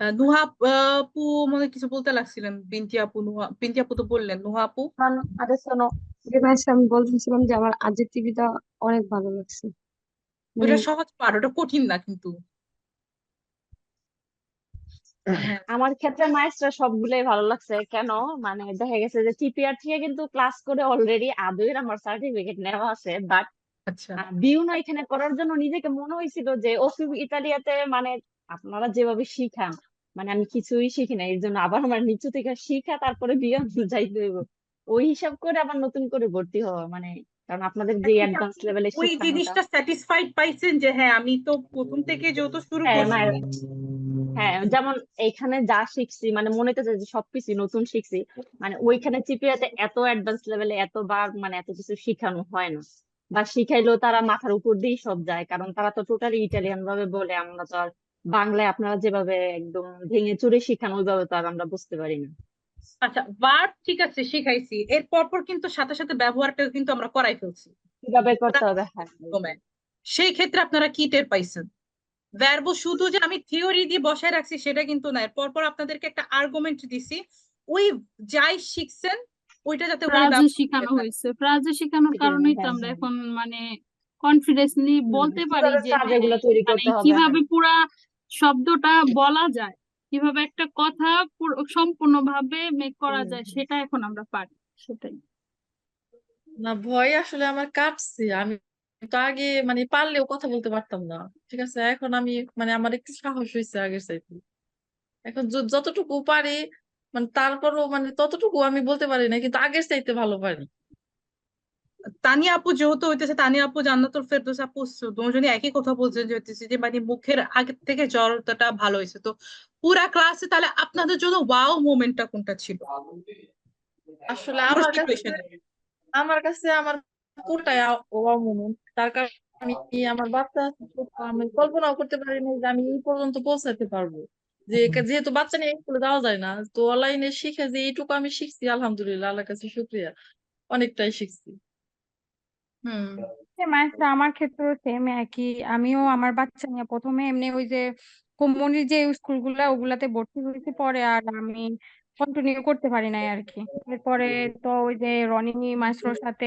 নুহা আপু মনে কিছু বলতে লাগছিলেন। বিনতি আপু নুহা বিনতি আপু তো বললেন। নুহা আপু? আরে শোনো আমি বলতেছিলাম যে আমার আজের টিভিটা অনেক ভালো লাগছে। মানে ওটা সহজ পার ওটা কঠিন না কিন্তু। হ্যাঁ। আমার ক্ষেত্রে মাইস্ট্রা সবগুলোই ভালো লাগছে। কেন? মানে দেখা গেছে যে টিপিআর থেকে কিন্তু ক্লাস করে অলরেডি আদুইয়ের আমার সার্টিফিকেট নেওয়া আছে বাট আচ্ছা। বিউনা এখানে করার জন্য নিজেকে মনে হয়েছিল যে ওফি ইতালিয়াতে মানে আপনারা যেভাবে শিখান মানে আমি কিছুই শিখি না এর জন্য আবার আমার নিচু থেকে শিখা তারপরে বিয়ন যাইতে হইব। ওই হিসাব করে আবার নতুন করে ভর্তি হওয়া মানে কারণ আপনাদের যে অ্যাডভান্স লেভেলে ওই জিনিসটা স্যাটিসফাইড পাইছেন যে হ্যাঁ আমি তো প্রথম থেকে যেহেতু শুরু হ্যাঁ করছি। মানে হ্যাঁ যেমন এইখানে যা শিখছি মানে মনে হচ্ছে যে সবকিছু নতুন শিখছি মানে ওইখানে চিপিয়াতে এত অ্যাডভান্স লেভেলে এতবার মানে এত কিছু শিখানো হয় না। বা শিখাইলেও তারা মাথার উপর দিয়েই সব যায় কারণ তারা তো টোটালি ইটালিয়ান ভাবে বলে আমরা তো আর বাংলায় আপনারা যেভাবে একদম ভেঙে চুরে শিখান ওইভাবে তো আর আমরা বুঝতে পারি না। আচ্ছা ভার্ব ঠিক আছে শিখাইছি। এর পরপর কিন্তু সাথে সাথে ব্যবহারটা কিন্তু আমরা করাই ফেলছি। কীভাবে করতে হবে? হ্যাঁ। সেই ক্ষেত্রে আপনারা কি টের পাইছেন? ভার্ব শুধু যে আমি থিওরি দিয়ে বসায় রাখছি সেটা কিন্তু না। এর পরপর আপনাদেরকে একটা আর্গুমেন্ট দিছি। ওই যাই শিখছেন ওইটা যাতে ফ্রাজে ব্যবহার শেখানো হয়েছে। ফ্রাজে শেখানোর কারণেই তো হ্যাঁ, আমরা হ্যাঁ। এখন মানে কনফিডেন্সলি বলতে পারি যে মানে কীভাবে হ্যাঁ। পুরা শব্দটা বলা যায়। কীভাবে একটা কথা পুরো সম্পূর্ণভাবে মেক করা যায় সেটা এখন আমরা পারি সেটাই। না ভয় আসলে আমার কাটছে। আমি তো আগে মানে পারলেও কথা বলতে পারতাম না। ঠিক আছে এখন আমি মানে আমার একটু সাহস হয়েছে আগের চাইতে। এখন যতটুকু পারি মানে তারপরও মানে ততটুকু আমি বলতে পারি না কিন্তু আগের চাইতে ভালো পারি তানিয়া আপু যেহেতু হইতেছে তানিয়া আপু জান্নাতুল ফেরদৌস আপু দুজনই একই কথা বলছেন যে হইতেছে যে মানে মুখের আগে থেকে জড়তাটা ভালো হয়েছে তো পুরা ক্লাসে তাহলে আপনাদের জন্য ওয়াও মোমেন্টটা কোনটা ছিল? আসলে আমার কাছে আমার কাছে আমার পুরোটাই ওয়াও মোমেন্ট তার কারণ আমি আমার বাচ্চা আমি কল্পনাও করতে পারি না যে আমি এই পর্যন্ত পৌঁছাতে পারব। যে যেহেতু বাচ্চা নিয়ে স্কুলে যাওয়া যায় না তো অনলাইনে শিখে যে এইটুকু আমি শিখছি আলহামদুলিল্লাহ আল্লাহর কাছে শুক্রিয়া। অনেকটাই শিখছি। আমার ক্ষেত্রেও সেম একই। আমিও আমার বাচ্চা নিয়ে প্রথমে এমনি ওই যে কোম্পানির যে স্কুলগুলা, ওগুলাতে ভর্তি হয়েছি পরে আর আমি কন্টিনিউ করতে পারি নাই আর কি এরপরে তো ওই যে রনি মাস্টারের সাথে,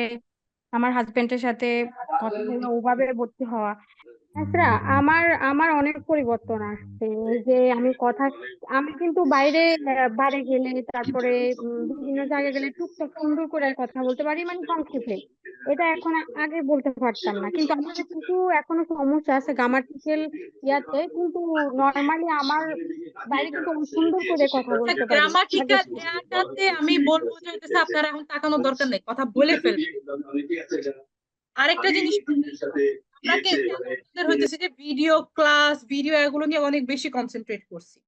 আমার হাজবেন্ডের সাথে কথা ওভাবে ভর্তি হওয়া। আচ্ছা আমার আমার অনেক পরিবর্তন আসছে। যে আমি কথা, আমি কিন্তু বাইরে বারে গেলে, তারপরে বিভিন্ন জায়গায় গেলে টুকটাক সুন্দর করে কথা বলতে পারি মানে সংক্ষেপে। এটা এখন আগে বলতে পারতাম না। কিন্তু আমার কিছু এখনও সমস্যা আছে গ্রামাটিক্যাল ইয়াতে। কিন্তু নর্মালি আমার বাইরে কিন্তু সুন্দর করে কথা বলতে পারি। গ্রামাটিক্যাল আগে আমি বলব যে আপনারা এখন তাকানোর দরকার নেই। কথা বলে ফেলবেন। আরেকটা জিনিস কিন্তু হইতেছে যে ভিডিও ক্লাস ভিডিও এগুলো নিয়ে অনেক বেশি কনসেন্ট্রেট করছি।